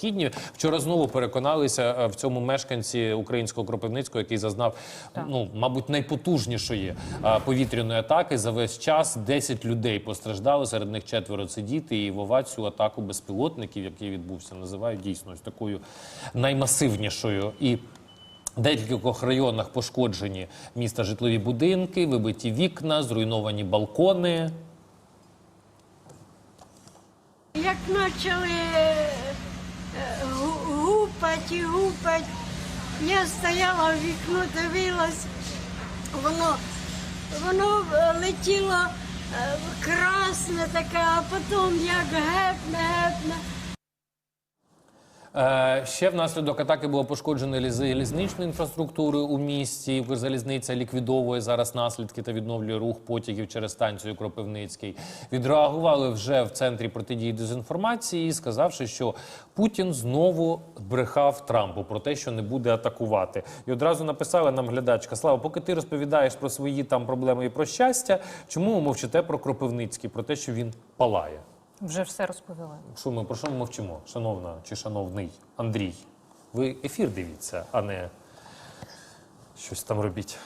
Східні вчора знову переконалися е, в цьому мешканці українського Кропивницького, який зазнав ну мабуть найпотужнішої е, повітряної атаки за весь час. 10 людей постраждали. Серед них четверо це діти. І Вова цю атаку безпілотників, який відбувся, називають дійсно ось такою наймасивнішою і. В декількох районах пошкоджені міста житлові будинки, вибиті вікна, зруйновані балкони. Як почали гупать і гупать, я стояла в вікно, дивилась, воно, воно е, летіло е, красне таке, а потім як гепне, гепне. Е, Ще внаслідок атаки було пошкоджено ліз- залізничну інфраструктуру у місті. Укрзалізниця ліквідовує зараз наслідки та відновлює рух потягів через станцію Кропивницький. Відреагували вже в центрі протидії дезінформації, сказавши, що Путін знову брехав Трампу про те, що не буде атакувати. І одразу написала нам глядачка: Слава, поки ти розповідаєш про свої там проблеми і про щастя, чому ви мовчите про Кропивницький, про те, що він палає? Вже все розповіли. Що ми про що ми мовчимо, шановна чи шановний Андрій? Ви ефір дивіться, а не щось там робіть.